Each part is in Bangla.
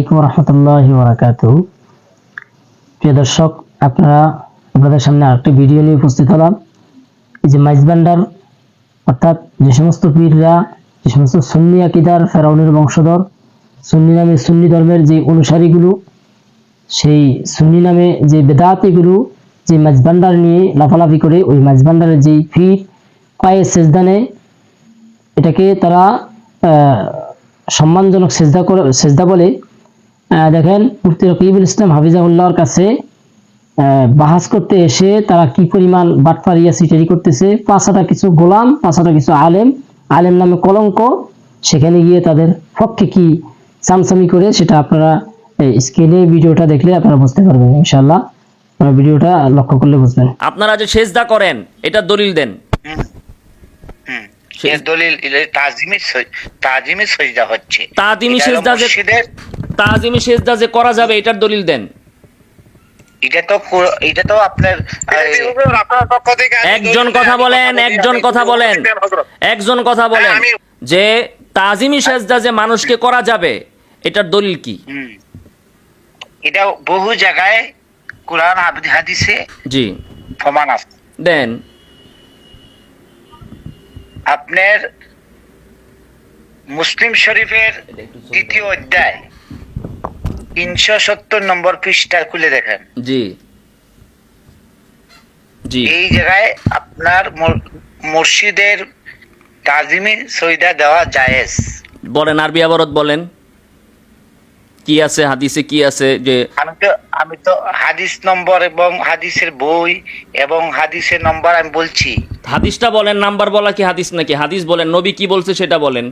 আলাইকুম রহমতুল্লাহ বরাকাত প্রিয় দর্শক, আপনারা আপনাদের সামনে আরেকটি ভিডিও নিয়ে উপস্থিত হলাম। এই যে মাইজবান্ডার অর্থাৎ যে সমস্ত পীররা, যে সমস্ত সুন্নি আকিদার ফেরাউনের বংশধর, সুন্নি নামে সুন্নি ধর্মের যে অনুসারীগুলো, সেই সুন্নি নামে যে বেদাতিগুলো, যে মাঝবান্ডার নিয়ে লাফালাফি করে ওই মাঝবান্ডারের যেই ফির পায়ে সেজদা নেয়, এটাকে তারা সম্মানজনক সেজদা করে, সেজদা বলে। দেখেন মুফতি রকিবুল ইসলাম হাফিজাউল্লাহর কাছে বাহাস করতে এসে তারা কি পরিমাণ বাটপারিয়া সিটারি করতেছে? পাঁচটা কিছু গোলাম পাঁচটা কিছু আলেম আলেম নামে কলঙ্ক। সেখানে গিয়ে তাদের পক্ষে কি সামসামি করে সেটা আপনারা স্ক্রিনে ভিডিওটা দেখলে আপনারা বুঝতে পারবেন ইনশাল্লাহ আপনারা ভিডিওটা লক্ষ্য করলে বুঝবেন। আপনারা যে সেজদা করেন এটা দলিল দেন। দলিল তাজিমি তাজিমি সজদা হচ্ছে। তাজিমি সেজদা তাজিমি সেজদা যে করা যাবে এটার দলিল দেন। এটা তো এটা তো আপনার একজন কথা বলেন একজন কথা বলেন একজন কথা বলেন যে তাজিমি সেজদা যে মানুষকে করা যাবে এটার দলিল কি? এটা বহু জায়গায় কোরআন হাদি- হাদিসে জি। প্রমাণ আছে। দেন। আপনার মুসলিম শরীফের দ্বিতীয় অধ্যায়। তিনশো সত্তর নম্বর পৃষ্ঠা খুলে দেখেন। জি। জি। এই জায়গায় আপনার মসজিদের তাজিমি সৈদা দেওয়া জায়েজ। বলেন আরবি আবারত বলেন। কি আছে হাদিসে কি আছে যে আমি তো আমি তো হাদিস নম্বর এবং হাদিসের বই এবং হাদিসের নম্বর আমি বলছি। হাদিসটা বলেন নাম্বার বলা কি হাদিস নাকি? হাদিস বলেন নবী কি বলছে সেটা বলেন।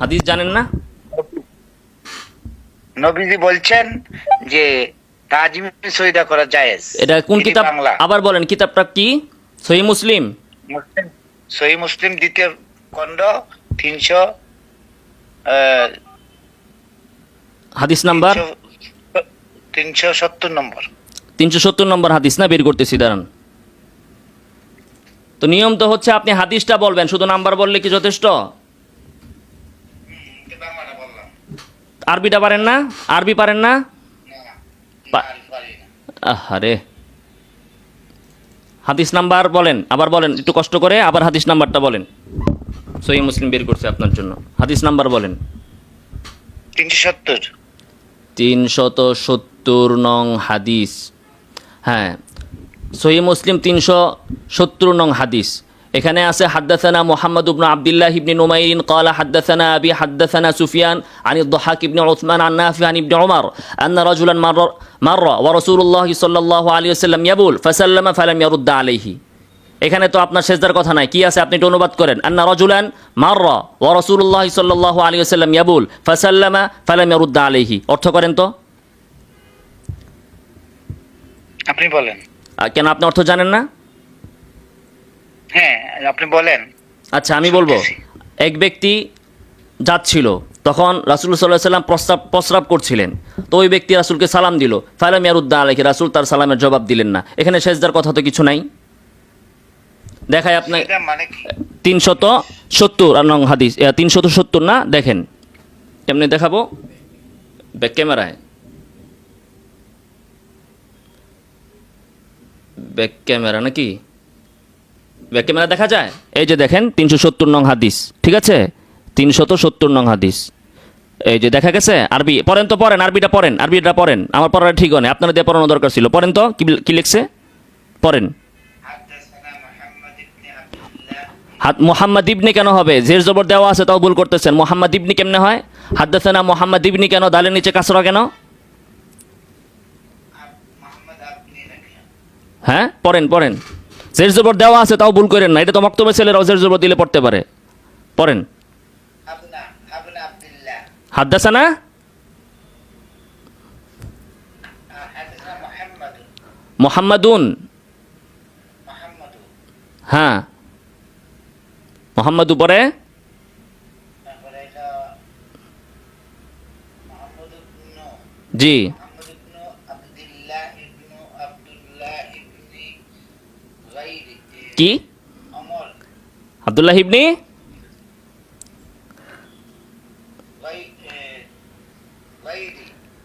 হাদিস জানেন না? নবীজি বলছেন যে তাজিমি করা জায়েজ। এটা কোন কিতাব? আবার বলেন কিতাবটা কি? সহি মুসলিম। সহি মুসলিম দ্বিতীয় খণ্ড তিনশো হাদিস নাম্বার? তিনশো সত্তর নম্বর। তিনশো সত্তর নম্বর হাদিস না? বের করতেছি দাঁড়ান। তো নিয়ম তো হচ্ছে আপনি হাদিসটা বলবেন শুধু নাম্বার বললে কি যথেষ্ট? আরবিটা পারেন না? আরবি পারেন না? আহারে। হাদিস নাম্বার বলেন আবার বলেন একটু কষ্ট করে আবার হাদিস নাম্বারটা বলেন। সহি মুসলিম বের করছে আপনার জন্য। হাদিস নাম্বার বলেন। তিনশো সত্তর। তিনশত সত্তর নং হাদিস। হ্যাঁ সহি মুসলিম তিনশো সত্তর নং হাদিস। এখানে আছে হাদ্দাসানা মোহাম্মদ ইবনু আবদুল্লাহ ইবনি নুমাইরিন قال حدثنا أبي حدثنا سفيان عن الضحاك بن عثمان عن نافع عن ابن عمر أن رجلا مر مر ورسول الله صلى الله عليه وسلم يبول فسلم فلم يرد عليه এখানে তো আপনার সেজদার কথা নাই কি আছে আপনি একটু অনুবাদ করেন আন্না রাজুলান মাররা ওয়া রাসূলুল্লাহ সাল্লাল্লাহু আলাইহি ওয়াসাল্লাম ইয়াবুল ফাসাল্লামা ফালাম ইয়ারুদ্দা আলাইহি অর্থ করেন তো আপনি বলেন আহ, কেন আপনি অর্থ জানেন না হ্যাঁ আপনি বলেন। আচ্ছা আমি বলব। এক ব্যক্তি যাচ্ছিল তখন রাসুল সাল্লাহ সাল্লাম প্রস্তাব প্রস্রাব করছিলেন। তো ওই ব্যক্তি রাসুলকে সালাম দিল। ফালাম ইয়ারুদ্দা আলাইহি রাসুল তার সালামের জবাব দিলেন না। এখানে সেজদার কথা তো কিছু নাই। দেখায় আপনার মানে তিনশত সত্তর নং হাদিস তিনশত সত্তর না? দেখেন। কেমনি দেখাবো? ব্যাক ক্যামেরায়। ব্যাক ক্যামেরা নাকি? ক্যামেরা দেখা যায়? এই যে দেখেন, তিনশো সত্তর নং হাদিস, ঠিক আছে? তিনশত সত্তর নং হাদিস। এই যে দেখা গেছে? আরবি, পড়েন তো পড়েন, আরবিটা পড়েন আরবিটা পড়েন। আমার পড়াটা ঠিক হয় আপনারা দিয়ে পড়ানো দরকার ছিল। পড়েন তো, কি লিখছে? পড়েন। হাত মোহাম্মদ ইবনি কেন হবে? জের জবর দেওয়া আছে, তাও ভুল করতেছেন। মোহাম্মদ ইবনি কেমনে হয়? হাদ্দাসানা মোহাম্মদ ইবনি কেন? দালের নিচে কাঁচরা কেন? হ্যাঁ? পড়েন পড়েন। জের জবর দেওয়া আছে তাও ভুল করেন না। এটা তো মক্তবে ছেলেরাও জের জবর দিলে পড়তে পারে। পড়েন। হাদ্দাসানা মোহাম্মদুন। হ্যাঁ। মোহাম্মদ উপরে জি। কি? আবদুল্লাহ হিবনি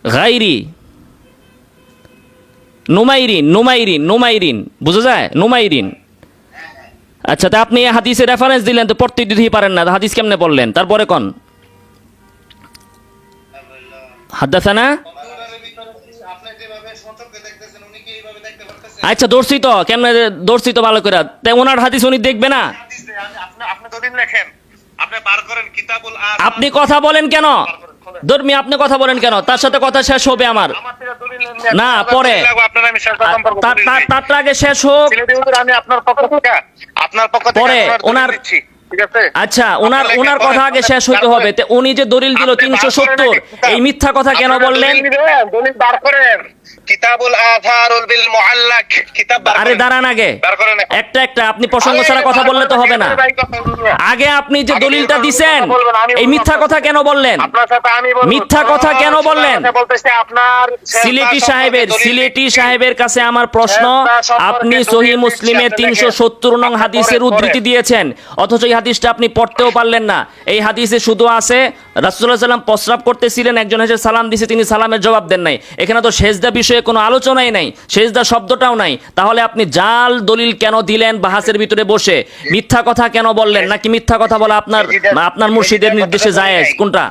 গাইরি। নুমাইরিন নুমাইরিন নুমাইরিন। বুঝা যায়? নুমাইরিন। আচ্ছা তা আপনি হাদিসে রেফারেন্স দিলেন তো পড়তে দিতেই পারেন না। হাদিস কেমনে বললেন তারপরে কোন? হাদ্দাসানা আচ্ছা দর্শি তো কেমনে দর্শি তো ভালো করে তাই ওনার হাদিস উনি দেখবে না? আপনি কথা বলেন কেন? ধর্মী আপনি কথা বলেন কেন? তার সাথে কথা শেষ হবে আমার। না, পরে। তার- আগে শেষ হোক। পরে, ওনার- আচ্ছা ওনার ওনার কথা আগে শেষ হইতে হবে। উনি যে দলিল দিল তিনশো সত্তর এই মিথ্যা কথা কেন বললেন? দলিল দিবেন, কিতাবুল আথারুল বিল মুআল্লাক। কিতাব আরে দাঁড়ান আগে। একটা একটা আপনি প্রসঙ্গ ছাড়া কথা বললে তো হবে না। আগে আপনি যে দলিলটা আমি এই মিথ্যা কথা কেন বললেন? আপনার সাথে আমি মিথ্যা কথা কেন বললেন? আপনার সিলেটি সাহেবের সিলেটি সাহেবের কাছে আমার প্রশ্ন আপনি সহি মুসলিমে আপনি তিনশো দেখেন। সত্তর নং হাদিসের উদ্ধৃতি দিয়েছেন অথচ এই হাদিসটা আপনি পড়তেও পারলেন না। এই হাদিসে শুধু আছে রাসুল্লাহ সাল্লাম প্রস্রাব করতেছিলেন একজন এসে সালাম দিছে তিনি সালামের জবাব দেন নাই। এখানে তো সেজদা বিষয়ে কোনো আলোচনাই নাই সেজদা শব্দটাও নাই। তাহলে আপনি জাল দলিল কেন দিলেন বাহাসের ভিতরে বসে? মিথ্যা কথা কেন বললেন? নাকি মিথ্যা কথা বলা আপনার আপনার মুর্শিদের নির্দেশে জায়েজ? কোনটা।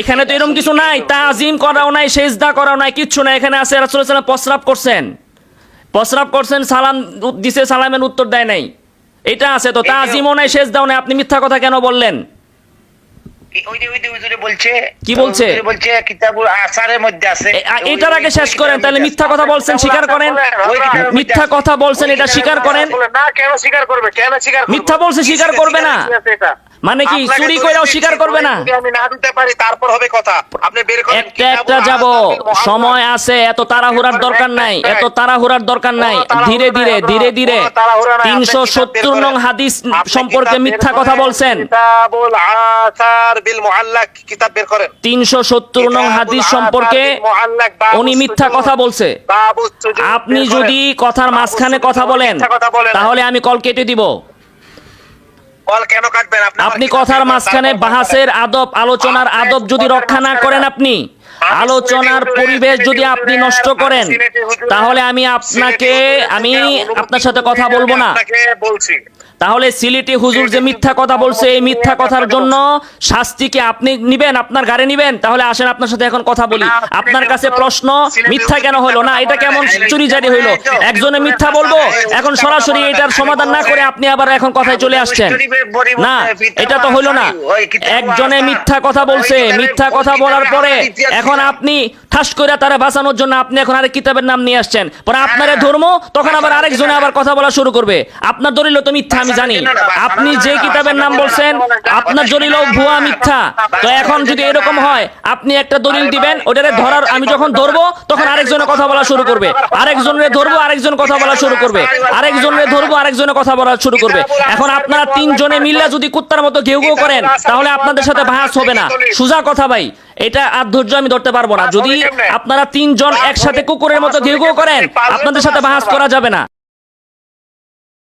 এখানে তো এরকম কিছু নাই। তাজিম করাও নাই সেজদা করাও নাই কিচ্ছু নাই। এখানে আছে রাসূলুল্লাহ সাল্লাম প্রস্রাব করছেন। প্রস্রাব করছেন সালাম দিছে সালামের উত্তর দেয় নাই। এটা আছে তো তাজিমও নাই সেজদাও নাই। আপনি মিথ্যা কথা কেন বললেন ওই যে ওই যে হুজুরে বলছে কি বলছে? হুজুরে বলছে কিতাবুল আসারের মধ্যে আছে। এ- আ- এটার আগে শেষ করেন তাহলে মিথ্যা কথা বলছেন স্বীকার করেন। মিথ্যা কথা বলছেন এটা স্বীকার করেন। না কেন স্বীকার করবে? কেন স্বীকার করবে? মিথ্যা বলছে, স্বীকার করবে না। মানে কি চুরি করেও স্বীকার করবে না? যদি আমি না দিতে পারি তারপর হবে কথা। আপনি বের করেন একটা একটা যাব। সময় আছে এত তাড়াহুড়ার দরকার নাই এত তাড়াহুড়ার দরকার নাই। ধীরে ধীরে ধীরে ধীরে তিনশো সত্তর নং হাদিস সম্পর্কে মিথ্যা কথা বলছেন কিতাবুল আসার বিল মুআল্লাক কিতাব বের করেন। তিনশো সত্তর নং হাদিস সম্পর্কে উনি মিথ্যা কথা বলছে। আপনি যদি কথার মাঝখানে কথা বলেন তাহলে আমি কল কেটে দিব। আপনি কথার মাঝখানে বাহাসের আদব আলোচনার আদব যদি রক্ষা না করেন আপনি আলোচনার পরিবেশ যদি আপনি নষ্ট করেন তাহলে আমি আপনাকে আমি আপনার সাথে কথা বলব না। বলছি। তাহলে সিলেটি হুজুর যে মিথ্যা কথা বলছে এই মিথ্যা কথার জন্য শাস্তি কি আপনি নিবেন, আপনার গাড়ি নিবেন, তাহলে আসেন আপনার সাথে এখন কথা বলি। আপনার কাছে প্রশ্ন, মিথ্যা কেন হলো? না, এটা কেমন চুরি জারি হইল? একজনে মিথ্যা বলব, এখন সরাসরি এটার সমাধান না করে আপনি আবার এখন কথায় চলে আসছেন। না, এটা তো হইল না। একজনে মিথ্যা কথা বলছে, মিথ্যা কথা বলার পরে এখন আপনি ঠাস করে তারা বাঁচানোর জন্য আপনি এখন আরেক কিতাবের নাম নিয়ে আসছেন। পরে আপনারে ধর্ম, তখন আবার আরেকজনে আবার কথা বলা শুরু করবে। আপনার দলিল তো মিথ্যা আমি জানি, আপনি যে কিতাবের নাম বলছেন, আপনার দলিল ভুয়া, মিথ্যা। তো এখন যদি এরকম হয়, আপনি একটা দলিল দিবেন, ওটারে ধরার, আমি যখন ধরবো, তখন আরেকজনে কথা বলা শুরু করবে। আরেকজনের ধরবো, আরেকজন কথা বলা শুরু করবে। আরেকজনের ধরবো আরেকজনে কথা বলা শুরু করবে। এখন আপনারা তিনজনে মিল্লা যদি কুত্তার মতো ঘেউ ঘেউ করেন, তাহলে আপনাদের সাথে বাহাস হবে না। সুজা কথা ভাই, এটা আর ধৈর্য আমি ধরতে পারব না। যদি আপনারা তিনজন একসাথে কুকুরের মতো ঘেউ ঘেউ করেন, আপনাদের সাথে বাহাস করা যাবে না।